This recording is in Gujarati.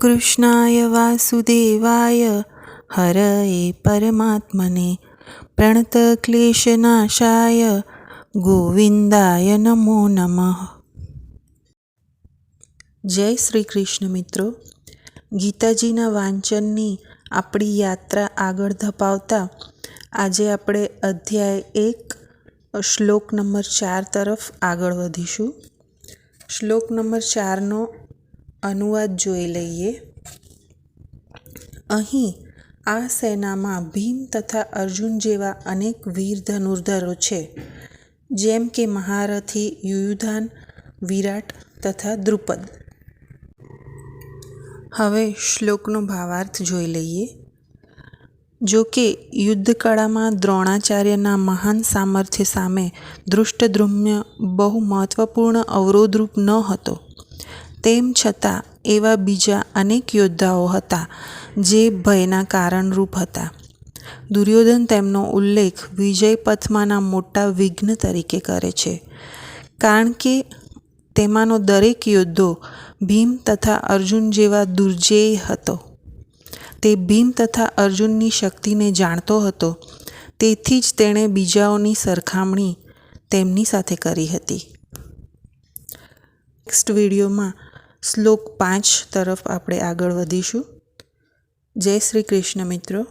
કૃષ્ણાય વાસુદેવાય હરએ પરમાત્મને. પ્રણતક્લેશનાશાય ગોવિંદાય નમો નમઃ. જય શ્રી કૃષ્ણ મિત્રો. ગીતાજીના વાંચનની આપણી યાત્રા આગળ ધપાવતા આજે આપણે અધ્યાય એક, શ્લોક નંબર ચાર તરફ આગળ વધીશું. શ્લોક નંબર ચારનો અનુવાદ જોઈ લઈએ. અહીં આ સેનામાં ભીમ તથા અર્જુન જેવા અનેક વીર ધનુર્ધરો છે. જેમ કે મહારથી, યુયુધાન, વિરાટ તથા દ્રુપદ. હવે શ્લોકનો ભાવાર્થ જોઈ લઈએ. જો કે યુદ્ધકળામાં દ્રોણાચાર્યના મહાન સામર્થ્ય સામે દૃષ્ટદ્રુમ્ય બહુ મહત્વપૂર્ણ અવરોધરૂપ ન હતો. તેમ છતાં એવા બીજા અનેક યોદ્ધાઓ હતા જે ભયના કારણરૂપ હતા. દુર્યોધન તેમનો ઉલ્લેખ વિજય પથમાંના મોટા વિઘ્ન તરીકે કરે છે. કારણ કે તેમાંનો દરેક યોદ્ધો ભીમ તથા અર્જુન જેવા દુર્જેય હતો. તે ભીમ તથા અર્જુનની શક્તિને જાણતો હતો. તેથી જ તેણે બીજાઓની સરખામણી તેમની સાથે કરી હતી. નેક્સ્ટ વિડીયોમાં શ્લોક પાંચ તરફ આપણે આગળ વધીશું. જય શ્રી કૃષ્ણ મિત્રો.